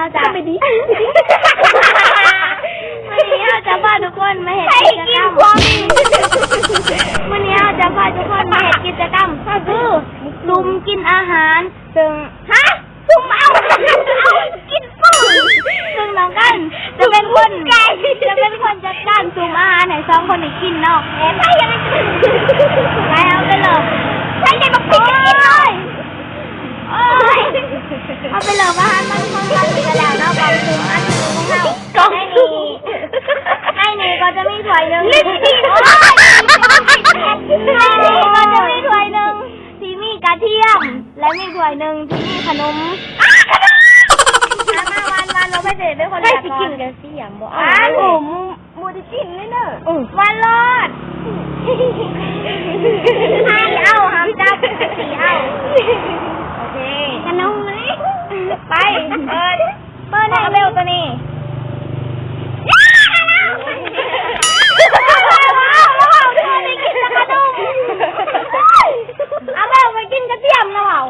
เราจะไปดิวันนี้เราจะพาทุกคนมาเห็นให้กิจกิกรนรมความวันนี้เราจะพาทุกคนมาเห็นกิจกรรมก็คือลุมกินอาหารซึ่งฮะซุ่มเอาเอากินปุ้งซึ่งน้องกันจะเป็นคนจะเป็นคนจัดการซุมอาหารให้สองคนนี้กินเนาะเอ๊ะไปยังไง ไปเอาไปเลย ใช่ใจบอกปิดจะกินเลย โอ้ยเอา ไปเลยอาหารมันคนละกินกันแล้วเนาะกองซุมอันนึงของเราให้นี่ให้นี่ก็จะมีถ้วยหนึ่งลิ้นจี่โอ้ยให้นี่ก็จะมีถ้วยหนึ่งที่มีกระเทียม และมีถ้วยหนึ่งที่มีขนมมาวันวันเราไปเดทด้วยคนครละก่อกินกันสิอะบ่อ้าวหมูมูจะกินเลยเนอะวันรอดให้เอาหามจับสีเอาโอเค ขนมไหม ไป เปิดเปิดให้เร็วตัวนี้เอาไปเอาไปกินกระเทียมนะเหรอ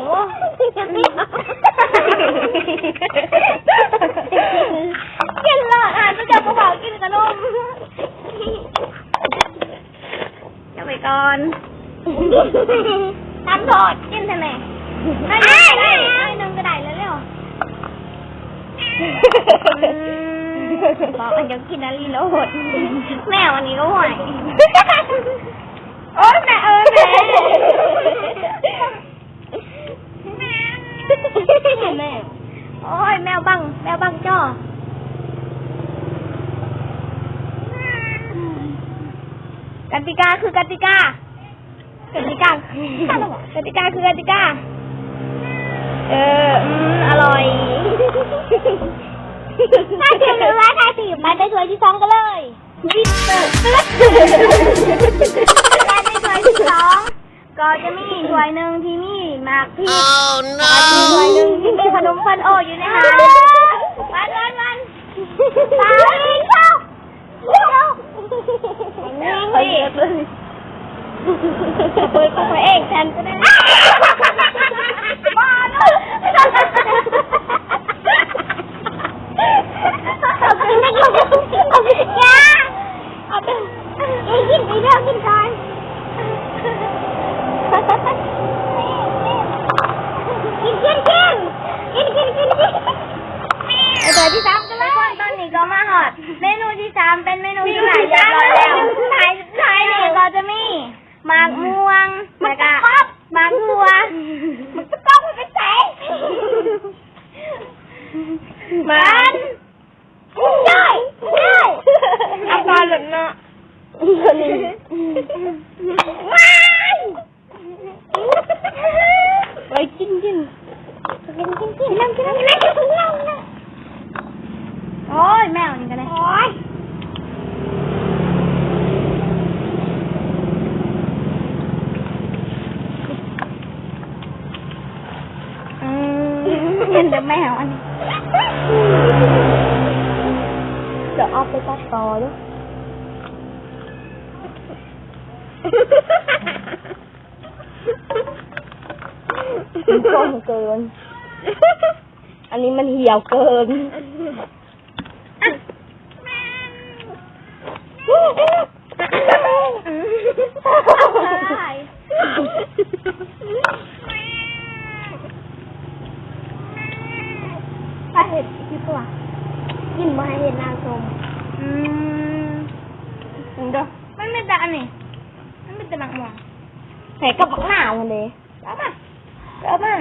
กินเลยอะจะจับกระเป๋ากินขนมจะไปก่อนน้ำโทษกินทำไมให้หนึ่งให้หนึ่งก็ได้แล้วเร็ว บอกว่าจะกินอะไรโลดแม่วันนี้ก็ห่วยโอ้ยแม่เออแม่แม่โอ้ยแมวบังแมวบังจ้อกติกาคือกติกากติกากติกาคือกติกา เออ อืม อร่อย ถ้าสิบหรือว่าถ้าสิบไปไปถ้วยที่สองกันเลยวิสเตอร์ไปไปถ้วยที่สองก็จะมีถ้วยหนึ่งที่มีหมากพริก Oh แล้วมีถ้วยหนึ่ง no! ที่มีขนมฟันโออยู่ในหางวันวันวันตายเข้าเร็วนิ่งดิเปิดของตัวเองแทนก็ได้บ้าเนอะเอาไปไม่กินเอาไปอย่าเอาไปอย่า กินไปเรื่อยกินก่อนกินกินกินกินกินกินกินไอตัวที่สามก็แล้วตอนนี้ก็มาหอด เมนูที่สามเป็นเมนูที่ไหนเรียบร้อยแล้วไหนไหนนี่ก็จะมีมากมูวงแล้วก็หมากทัว มันจะต้องไปใส่ มันได้ได้ อาการหล่นเนาะ ว้ายไปกินกินกินกินกินน้ำกินน้ำกินน้ำกินน้ำนะโอ้ยแมวนี่กันเลยโอ้ยอืมเห็นแต่แมวอันนี้เดี๋ยวเอาไปตัดต่อด้วยมันกลมเกิน อันนี้มันเหี่ยวเกินใช่ถ้าเห็ดที่ตัวกินมาให้เห็ดนางชมอืมมึงเด้อมันไม่แต่อันนี้ มันไม่แต่หมักหม่วงใส่กระบอกหนาวเลยเอามาเอามา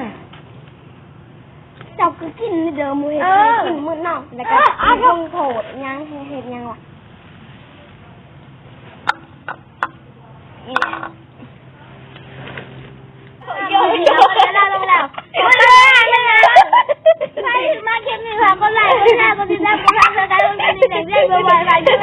เจ้าคือกินนี่เดิมมือเห็ดกินมือนอกแล้วก็กินมึงโผดยังเห็ดยังวะโยนโยนแล้วลงแล้วโอ้ยเลยเลยใครมาเก็บหนึ่งค่ะก็ไล่ก็ไล่ก็ติดตามก็ทำรายการลงกันนี่ไหนเรียกว่าอะไรอยู่